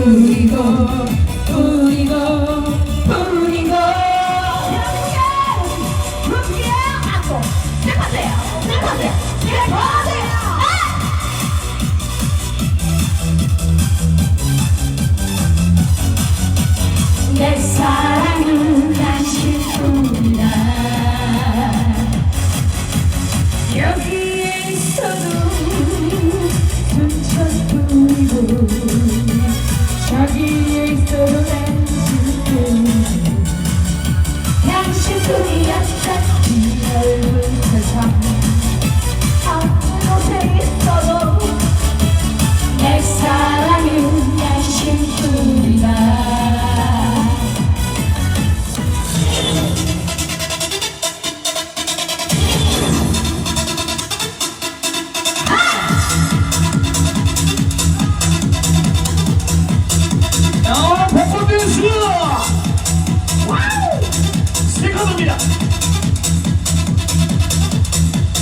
우리가 우리가 우리가 내 사랑은 다시 온다. 여기에 있어도 눈 쳐도 Thank you.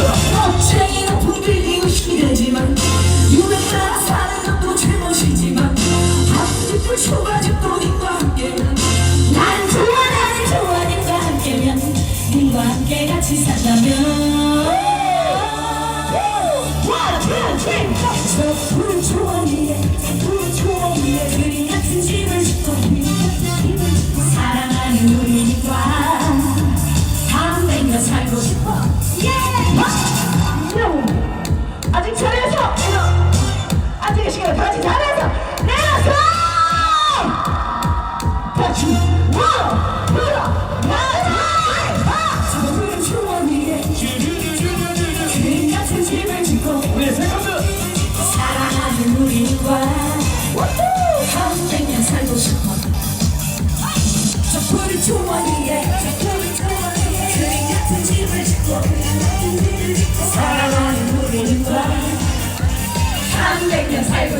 Ugh.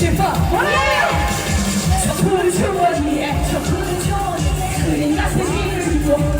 싶어. 저 푸른 초원이에 저 푸른 초원이에 그린 가슴이 울고.